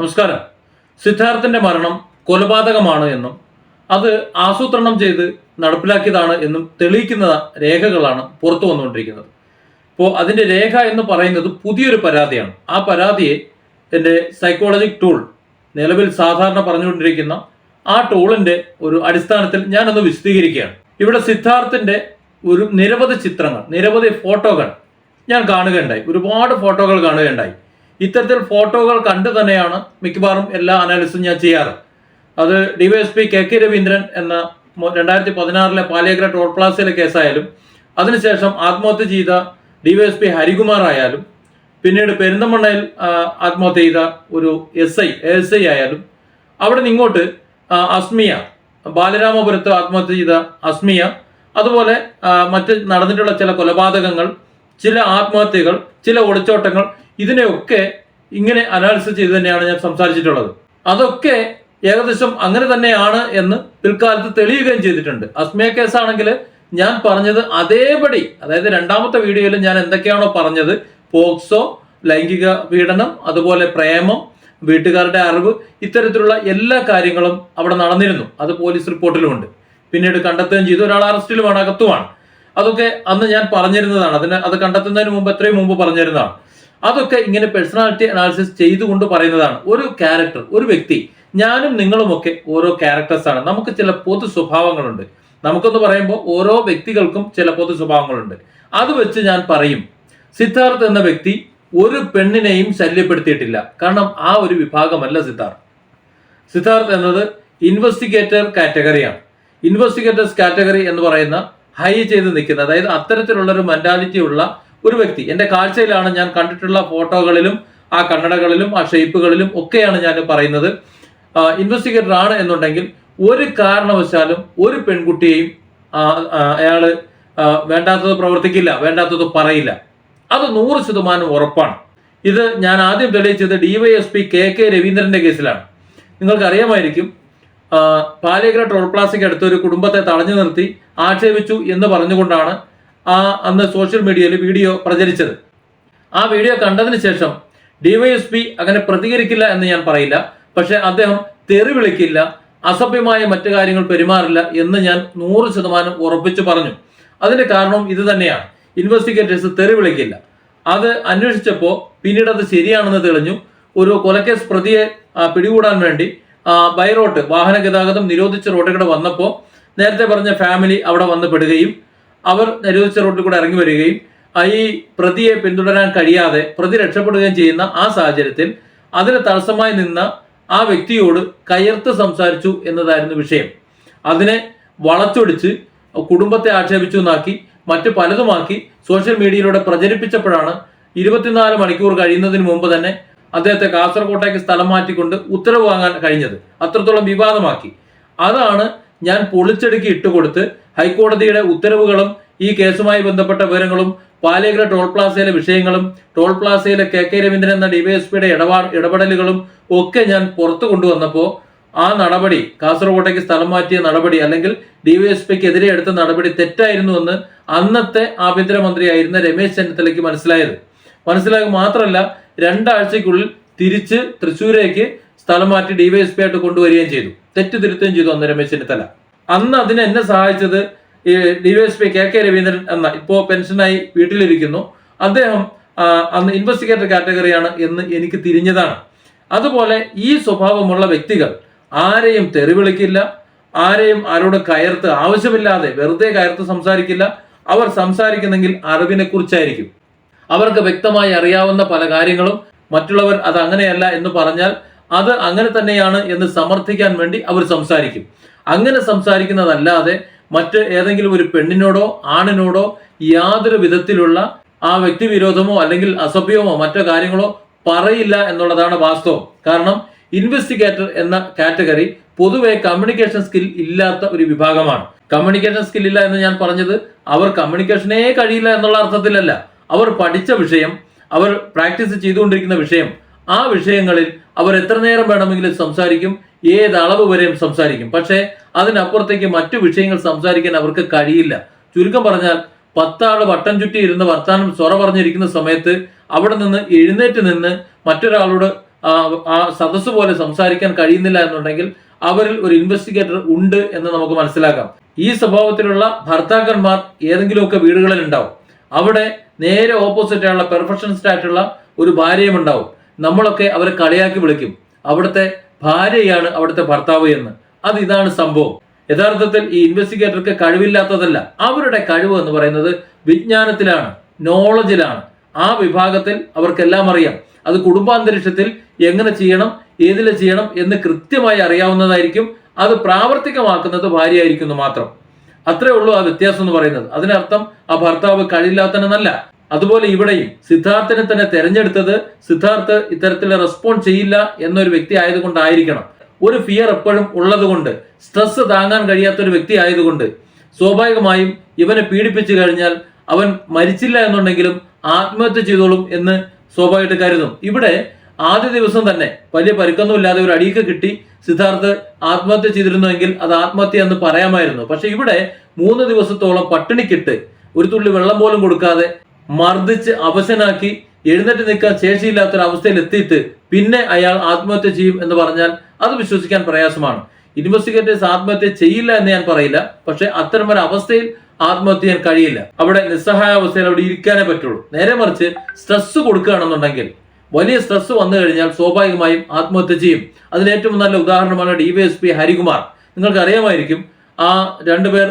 നമസ്കാരം. സിദ്ധാർത്ഥന്റെ മരണം കൊലപാതകമാണ് എന്നും അത് ആസൂത്രണം ചെയ്ത് നടപ്പിലാക്കിയതാണ് എന്നും തെളിയിക്കുന്ന രേഖകളാണ് പുറത്തു വന്നുകൊണ്ടിരിക്കുന്നത്. അപ്പോൾ അതിന്റെ രേഖ എന്ന് പറയുന്നത് പുതിയൊരു പരാതിയാണ്. ആ പരാതിയെ എന്റെ സൈക്കോളജിക് ടൂൾ നിലവിൽ സാധാരണ പറഞ്ഞുകൊണ്ടിരിക്കുന്ന ആ ടൂളിന്റെ ഒരു അടിസ്ഥാനത്തിൽ ഞാനൊന്ന് വിശദീകരിക്കുകയാണ്. ഇവിടെ സിദ്ധാർത്ഥന്റെ ഒരു നിരവധി ചിത്രങ്ങൾ നിരവധി ഫോട്ടോകൾ ഞാൻ കാണുകയുണ്ടായി. ഒരുപാട് ഫോട്ടോകൾ കാണുകയുണ്ടായി. ഇത്തരത്തിൽ ഫോട്ടോകൾ കണ്ടു തന്നെയാണ് മിക്കവാറും എല്ലാ അനാലിസും ഞാൻ ചെയ്യാറ്. അത് ഡിവൈഎസ്പി കെ കെ രവീന്ദ്രൻ എന്ന രണ്ടായിരത്തി പതിനാറിലെ പാലേക്കര ടോൾ പ്ലാസയിലെ കേസായാലും അതിനുശേഷം ആത്മഹത്യ ചെയ്ത ഡിവൈഎസ്പി ഹരികുമാർ ആയാലും പിന്നീട് പെരിന്തമണ്ണയിൽ ആത്മഹത്യ ചെയ്ത ഒരു എസ് ഐ എസ് ഐ ആയാലും അവിടെ നിന്ന് ഇങ്ങോട്ട് അസ്മിയ ബാലരാമപുരത്ത് ആത്മഹത്യ ചെയ്ത അസ്മിയ അതുപോലെ മറ്റ് നടന്നിട്ടുള്ള ചില കൊലപാതകങ്ങൾ ചില ആത്മഹത്യകൾ ചില ഒളിച്ചോട്ടങ്ങൾ ഇതിനെയൊക്കെ ഇങ്ങനെ അനാലിസിസ് ചെയ്ത് തന്നെയാണ് ഞാൻ സംസാരിച്ചിട്ടുള്ളത്. അതൊക്കെ ഏകദേശം അങ്ങനെ തന്നെയാണ് എന്ന് പിൽക്കാലത്ത് തെളിയുകയും ചെയ്തിട്ടുണ്ട്. അസ്മിയ കേസാണെങ്കിൽ ഞാൻ പറഞ്ഞത് അതേപടി അതായത് രണ്ടാമത്തെ വീഡിയോയിൽ ഞാൻ എന്തൊക്കെയാണോ പറഞ്ഞത് പോക്സോ ലൈംഗിക പീഡനം അതുപോലെ പ്രേമം വീട്ടുകാരുടെ അറിവ് ഇത്തരത്തിലുള്ള എല്ലാ കാര്യങ്ങളും അവിടെ നടന്നിരുന്നു. അത് പോലീസ് റിപ്പോർട്ടിലുമുണ്ട്. പിന്നീട് കണ്ടെത്തുകയും ചെയ്തു. ഒരാൾ അറസ്റ്റിലുമാണ് അകത്തുമാണ് അതൊക്കെ അന്ന് ഞാൻ പറഞ്ഞിരുന്നതാണ്. അതിന് അത് കണ്ടെത്തുന്നതിന് മുമ്പ് എത്രയും മുമ്പ് പറഞ്ഞിരുന്നതാണ്. അതൊക്കെ ഇങ്ങനെ പേഴ്സണാലിറ്റി അനാലിസിസ് ചെയ്തുകൊണ്ട് പറയുന്നതാണ്. ഒരു ക്യാരക്ടർ ഒരു വ്യക്തി ഞാനും നിങ്ങളുമൊക്കെ ഓരോ ക്യാരക്ടേഴ്സ് ആണ്. നമുക്ക് ചില പൊതു സ്വഭാവങ്ങളുണ്ട്. നമുക്കെന്ന് പറയുമ്പോൾ ഓരോ വ്യക്തികൾക്കും ചില പൊതു സ്വഭാവങ്ങളുണ്ട്. അത് വെച്ച് ഞാൻ പറയും സിദ്ധാർത്ഥ് എന്ന വ്യക്തി ഒരു പെണ്ണിനെയും ശല്യപ്പെടുത്തിയിട്ടില്ല. കാരണം ആ ഒരു വിഭാഗമല്ല സിദ്ധാർത്ഥ്. സിദ്ധാർത്ഥ് എന്നത് ഇൻവെസ്റ്റിഗേറ്റർ കാറ്റഗറിയാണ് ഇൻവെസ്റ്റിഗേറ്റേഴ്സ് കാറ്റഗറി എന്ന് പറയുന്ന ഹൈ ചെയ്ത് നിൽക്കുന്ന അതായത് അത്തരത്തിലുള്ള ഒരു മെന്റാലിറ്റി ഉള്ള ഒരു വ്യക്തി. എന്റെ കാഴ്ചയിലാണ് ഞാൻ കണ്ടിട്ടുള്ള ഫോട്ടോകളിലും ആ കണ്ണടകളിലും ആ ഷേപ്പുകളിലും ഒക്കെയാണ് ഞാൻ പറയുന്നത്. ഇൻവെസ്റ്റിഗേറ്റർ ആണ് എന്നുണ്ടെങ്കിൽ ഒരു കാരണവശാലും ഒരു പെൺകുട്ടിയെയും ആ, വേണ്ടാത്തത് പ്രവർത്തിക്കില്ല വേണ്ടാത്തത് പറയില്ല. അത് നൂറ് ശതമാനം ഉറപ്പാണ്. ഇത് ഞാൻ ആദ്യം തെളിയിച്ചത് ഡിവൈഎസ്പി കെ കെ രവീന്ദ്രന്റെ കേസിലാണ്. നിങ്ങൾക്ക് അറിയാമായിരിക്കും പാലേക്കര ടോൾ പ്ലാസയ്ക്ക് അടുത്ത് ഒരു കുടുംബത്തെ തടഞ്ഞു നിർത്തി ആക്ഷേപിച്ചു എന്ന് പറഞ്ഞുകൊണ്ടാണ് ആ അന്ന് സോഷ്യൽ മീഡിയയിൽ വീഡിയോ പ്രചരിച്ചത്. ആ വീഡിയോ കണ്ടതിന് ശേഷം ഡിവൈഎസ്പി അങ്ങനെ പ്രതികരിക്കില്ല എന്ന് ഞാൻ പറയില്ല. പക്ഷെ അദ്ദേഹം തെറി വിളിക്കില്ല അസഭ്യമായ മറ്റു കാര്യങ്ങൾ പെരുമാറില്ല എന്ന് ഞാൻ നൂറ് ശതമാനം ഉറപ്പിച്ചു പറഞ്ഞു. അതിന്റെ കാരണം ഇത് തന്നെയാണ്. ഇൻവെസ്റ്റിഗേറ്റേഴ്സ് തെറി വിളിക്കില്ല. അത് അന്വേഷിച്ചപ്പോൾ പിന്നീട് അത് ശരിയാണെന്ന് തെളിഞ്ഞു. ഒരു കൊലക്കേസ് പ്രതിയെ പിടികൂടാൻ വേണ്ടി ബൈ റോഡ് വാഹന ഗതാഗതം നിരോധിച്ച റോഡിലൂടെ വന്നപ്പോൾ നേരത്തെ പറഞ്ഞ ഫാമിലി അവിടെ വന്ന് പെടുകയും അവർ നിരോധിച്ച റോഡിൽ കൂടെ ഇറങ്ങി വരികയും ഈ പ്രതിയെ പിന്തുടരാൻ കഴിയാതെ പ്രതി രക്ഷപ്പെടുകയും ചെയ്യുന്ന ആ സാഹചര്യത്തിൽ അതിന് തടസ്സമായി നിന്ന ആ വ്യക്തിയോട് കയർത്ത് സംസാരിച്ചു എന്നതായിരുന്നു വിഷയം. അതിനെ വളച്ചൊടിച്ച് കുടുംബത്തെ ആക്ഷേപിച്ചു എന്നാക്കി മറ്റു പലതുമാക്കി സോഷ്യൽ മീഡിയയിലൂടെ പ്രചരിപ്പിച്ചപ്പോഴാണ് ഇരുപത്തിനാല് മണിക്കൂർ കഴിയുന്നതിന് മുമ്പ് തന്നെ അദ്ദേഹത്തെ കാസർകോട്ടേക്ക് സ്ഥലം മാറ്റിക്കൊണ്ട് ഉത്തരവ് വാങ്ങാൻ കഴിഞ്ഞത്. അത്രത്തോളം വിവാദമാക്കി. അതാണ് ഞാൻ പൊളിച്ചെടുക്കി ഇട്ടുകൊടുത്ത് ഹൈക്കോടതിയുടെ ഉത്തരവുകളും ഈ കേസുമായി ബന്ധപ്പെട്ട വിവരങ്ങളും പാലേകര ടോൾ പ്ലാസയിലെ വിഷയങ്ങളും ടോൾ പ്ലാസയിലെ കെ കെ രവീന്ദ്രൻ എന്ന ഡിവൈഎസ്പിയുടെ ഇടപാ ഇടപെടലുകളും ഒക്കെ ഞാൻ പുറത്തു കൊണ്ടുവന്നപ്പോൾ ആ നടപടി കാസർകോട്ടേക്ക് സ്ഥലം മാറ്റിയ നടപടി അല്ലെങ്കിൽ ഡിവൈഎസ്പിക്ക് എതിരെ എടുത്ത നടപടി തെറ്റായിരുന്നു എന്ന് അന്നത്തെ ആഭ്യന്തരമന്ത്രിയായിരുന്ന രമേശ് ചെന്നിത്തലയ്ക്ക് മനസ്സിലായത്. മനസ്സിലാക്കുക മാത്രമല്ല രണ്ടാഴ്ചക്കുള്ളിൽ തിരിച്ച് തൃശ്ശൂരേക്ക് സ്ഥലം മാറ്റി ഡിവൈഎസ്പി ആയിട്ട് കൊണ്ടുവരികയും ചെയ്തു. തെറ്റ് തിരുത്തുകയും ചെയ്തു അന്ന് രമേശ് ചെന്നിത്തല. അന്ന് അതിന് എന്നെ സഹായിച്ചത് ഈ പി കെ കെ രവീന്ദ്രൻ എന്ന. ഇപ്പോ പെൻഷനായി വീട്ടിലിരിക്കുന്നു. അദ്ദേഹം അന്ന് ഇൻവെസ്റ്റിഗേറ്റർ കാറ്റഗറിയാണ് എന്ന് എനിക്ക് തിരിഞ്ഞതാണ്. അതുപോലെ ഈ സ്വഭാവമുള്ള വ്യക്തികൾ ആരെയും തെറിവിളിക്കില്ല. ആരെയും ആരോട് കയർത്ത് ആവശ്യമില്ലാതെ വെറുതെ കയർത്ത് സംസാരിക്കില്ല. അവർ സംസാരിക്കുന്നെങ്കിൽ അറിവിനെ കുറിച്ചായിരിക്കും അവർക്ക് വ്യക്തമായി അറിയാവുന്ന പല കാര്യങ്ങളും മറ്റുള്ളവർ അത് അങ്ങനെയല്ല എന്ന് പറഞ്ഞാൽ അത് അങ്ങനെ തന്നെയാണ് എന്ന് സമർത്ഥിക്കാൻ വേണ്ടി അവർ സംസാരിക്കും. അങ്ങനെ സംസാരിക്കുന്നതല്ലാതെ മറ്റ് ഏതെങ്കിലും ഒരു പെണ്ണിനോടോ ആണിനോടോ യാതൊരു വിധത്തിലുള്ള ആ വ്യക്തിവിരോധമോ അല്ലെങ്കിൽ അസഭ്യമോ മറ്റോ കാര്യങ്ങളോ പറയില്ല എന്നുള്ളതാണ് വാസ്തവം. കാരണം ഇൻവെസ്റ്റിഗേറ്റർ എന്ന കാറ്റഗറി പൊതുവെ കമ്മ്യൂണിക്കേഷൻ സ്കിൽ ഇല്ലാത്ത ഒരു വിഭാഗമാണ്. കമ്മ്യൂണിക്കേഷൻ സ്കിൽ ഇല്ല എന്ന് ഞാൻ പറഞ്ഞത് അവർ കമ്മ്യൂണിക്കേഷനേ കഴിയില്ല എന്നുള്ള അർത്ഥത്തിലല്ല. അവർ പഠിച്ച വിഷയം അവർ പ്രാക്ടീസ് ചെയ്തുകൊണ്ടിരിക്കുന്ന വിഷയം ആ വിഷയങ്ങളിൽ അവർ എത്ര നേരം വേണമെങ്കിലും സംസാരിക്കും ഏത് അളവ് വരെയും സംസാരിക്കും. പക്ഷേ അതിനപ്പുറത്തേക്ക് മറ്റു വിഷയങ്ങൾ സംസാരിക്കാൻ അവർക്ക് കഴിയില്ല. ചുരുക്കം പറഞ്ഞാൽ പത്താൾ വട്ടം ചുറ്റി ഇരുന്ന് വർത്താനം സ്വറ പറഞ്ഞിരിക്കുന്ന സമയത്ത് അവിടെ നിന്ന് എഴുന്നേറ്റ് നിന്ന് മറ്റൊരാളോട് ആ, സദസ് പോലെ സംസാരിക്കാൻ കഴിയുന്നില്ല എന്നുണ്ടെങ്കിൽ അവരിൽ ഒരു ഇൻവെസ്റ്റിഗേറ്റർ ഉണ്ട് എന്ന് നമുക്ക് മനസ്സിലാക്കാം. ഈ സ്വഭാവത്തിലുള്ള ഭർത്താക്കന്മാർ ഏതെങ്കിലുമൊക്കെ വീടുകളിൽ ഉണ്ടാവും. അവിടെ നേരെ ഓപ്പോസിറ്റ് ആയുള്ള പെർഫെക്ഷനിസ്റ്റ് ആയിട്ടുള്ള ഒരു ഭാര്യയും ഉണ്ടാവും. നമ്മളൊക്കെ അവരെ കളിയാക്കി വിളിക്കും. അവിടുത്തെ ഭാര്യയാണ് അവിടുത്തെ ഭർത്താവ് എന്ന്. അത് ഇതാണ് സംഭവം. യഥാർത്ഥത്തിൽ ഈ ഇൻവെസ്റ്റിഗേറ്റർക്ക് കഴിവില്ലാത്തതല്ല. അവരുടെ കഴിവ് എന്ന് പറയുന്നത് വിജ്ഞാനത്തിലാണ് നോളജിലാണ് ആ വിഭാഗത്തിൽ അവർക്കെല്ലാം അറിയാം. അത് കുടുംബാന്തരീക്ഷത്തിൽ എങ്ങനെ ചെയ്യണം ഏതിൽ ചെയ്യണം എന്ന് കൃത്യമായി അറിയാവുന്നതായിരിക്കും. അത് പ്രാവർത്തികമാക്കുന്നത് ഭാര്യയായിരിക്കുന്നു മാത്രം. അത്രേ ഉള്ളൂ ആ വ്യത്യാസം എന്ന് പറയുന്നത്. അതിനർത്ഥം ആ ഭർത്താവ് കഴിയില്ലാത്തനെന്നല്ല അതുപോലെ ഇവിടെയും സിദ്ധാർത്ഥനെ തന്നെ തെരഞ്ഞെടുത്തത് സിദ്ധാർത്ഥ് ഇത്തരത്തിൽ റെസ്പോണ്ട് ചെയ്യില്ല എന്നൊരു വ്യക്തി ആയതുകൊണ്ടായിരിക്കണം. ഒരു ഫിയർ എപ്പോഴും ഉള്ളതുകൊണ്ട് സ്ട്രെസ് താങ്ങാൻ കഴിയാത്ത ഒരു വ്യക്തി ആയതുകൊണ്ട് സ്വാഭാവികമായും ഇവനെ പീഡിപ്പിച്ചു കഴിഞ്ഞാൽ അവൻ മരിച്ചില്ല എന്നുണ്ടെങ്കിലും ആത്മഹത്യ ചെയ്തോളും എന്ന് സ്വാഭാവികമായിട്ട് കരുതും. ഇവിടെ ആദ്യ ദിവസം തന്നെ വലിയ പരുക്കൊന്നുമില്ലാതെ ഒരു അടിയൊക്കെ കിട്ടി സിദ്ധാർത്ഥ് ആത്മഹത്യ ചെയ്തിരുന്നുവെങ്കിൽ അത് ആത്മഹത്യ എന്ന് പറയാമായിരുന്നു. പക്ഷെ ഇവിടെ മൂന്ന് ദിവസത്തോളം പട്ടിണിക്കിട്ട് ഒരു തുള്ളി വെള്ളം പോലും കൊടുക്കാതെ മർദ്ദിച്ച് അവശനാക്കി എഴുന്നേറ്റ് നിൽക്കാൻ ശേഷിയില്ലാത്തൊരവസ്ഥയിൽ എത്തിയിട്ട് പിന്നെ അയാൾ ആത്മഹത്യ ചെയ്യും എന്ന് പറഞ്ഞാൽ അത് വിശ്വസിക്കാൻ പ്രയാസമാണ്. ഇൻവെസ്റ്റിഗേറ്റേഴ്സ് ആത്മഹത്യ ചെയ്യില്ല എന്ന് ഞാൻ പറയില്ല. പക്ഷെ അത്തരമൊരു അവസ്ഥയിൽ ആത്മഹത്യ ചെയ്യാൻ കഴിയില്ല. അവിടെ നിസ്സഹായ അവസ്ഥയിൽ അവിടെ ഇരിക്കാനേ പറ്റുള്ളൂ. നേരെ മറിച്ച് സ്ട്രെസ് കൊടുക്കുകയാണെന്നുണ്ടെങ്കിൽ വലിയ സ്ട്രെസ് വന്നു കഴിഞ്ഞാൽ സ്വാഭാവികമായും ആത്മഹത്യ ചെയ്യും. അതിന് ഏറ്റവും നല്ല ഉദാഹരണമാണ് D Y S P Harikumar. നിങ്ങൾക്ക് അറിയാമായിരിക്കും ആ രണ്ടുപേർ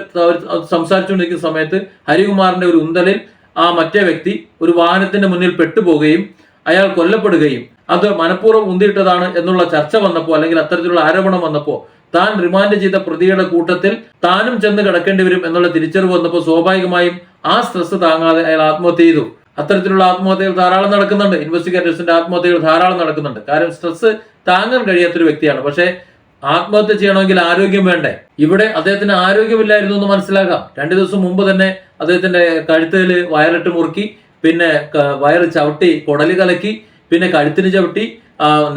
സംസാരിച്ചുകൊണ്ടിരിക്കുന്ന സമയത്ത് ഹരികുമാറിന്റെ ഒരു ഉന്തലിൽ ആ മറ്റേ വ്യക്തി ഒരു വാഹനത്തിന്റെ മുന്നിൽ പെട്ടുപോവുകയും അയാൾ കൊല്ലപ്പെടുകയും അത് മനഃപൂർവം ഉന്തിയിട്ടതാണ് എന്നുള്ള ചർച്ച വന്നപ്പോൾ അല്ലെങ്കിൽ അത്തരത്തിലുള്ള ആരോപണം വന്നപ്പോൾ താൻ റിമാൻഡ് ചെയ്ത പ്രതിയുടെ കൂട്ടത്തിൽ താനും ചെന്ന് കിടക്കേണ്ടി വരും എന്നുള്ള തിരിച്ചറിവ് വന്നപ്പോൾ സ്വാഭാവികമായും ആ സ്ട്രെസ് താങ്ങാതെ അയാൾ ആത്മഹത്യ ചെയ്തു. അത്തരത്തിലുള്ള ആത്മഹത്യകൾ ധാരാളം നടക്കുന്നുണ്ട്. ഇൻവെസ്റ്റിഗേറ്റേഴ്സിന്റെ ആത്മഹത്യകൾ ധാരാളം നടക്കുന്നുണ്ട്. കാരണം സ്ട്രെസ് താങ്ങാൻ കഴിയാത്തൊരു വ്യക്തിയാണ്. പക്ഷേ ആത്മഹത്യ ചെയ്യണമെങ്കിൽ ആരോഗ്യം വേണ്ടേ? ഇവിടെ അദ്ദേഹത്തിന് ആരോഗ്യമില്ലായിരുന്നു എന്ന് മനസ്സിലാക്കാം. രണ്ടു ദിവസം മുമ്പ് തന്നെ അദ്ദേഹത്തിന്റെ കഴുത്തിൽ വയറിട്ട് മുറുക്കി പിന്നെ വയറ് ചവിട്ടി കുടലി കലക്കി പിന്നെ കഴുത്തിന് ചവിട്ടി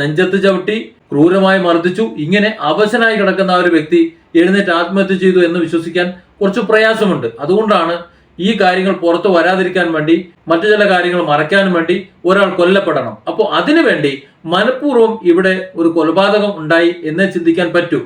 നെഞ്ചത്ത് ചവിട്ടി ക്രൂരമായി മർദ്ദിച്ചു. ഇങ്ങനെ അവശനായി കിടക്കുന്ന ഒരു വ്യക്തി എഴുന്നേറ്റ് ആത്മഹത്യ ചെയ്തു എന്ന് വിശ്വസിക്കാൻ കുറച്ച് പ്രയാസമുണ്ട്. അതുകൊണ്ടാണ് ഈ കാര്യങ്ങൾ പുറത്തു വരാതിരിക്കാൻ വേണ്ടി മറ്റു ചില കാര്യങ്ങൾ മറയ്ക്കാൻ വേണ്ടി ഒരാൾ കൊല്ലപ്പെടണം. അപ്പോൾ അതിനു വേണ്ടി മനഃപൂർവം ഇവിടെ ഒരു കൊലപാതകം ഉണ്ടായി എന്നേ ചിന്തിക്കാൻ പറ്റൂ.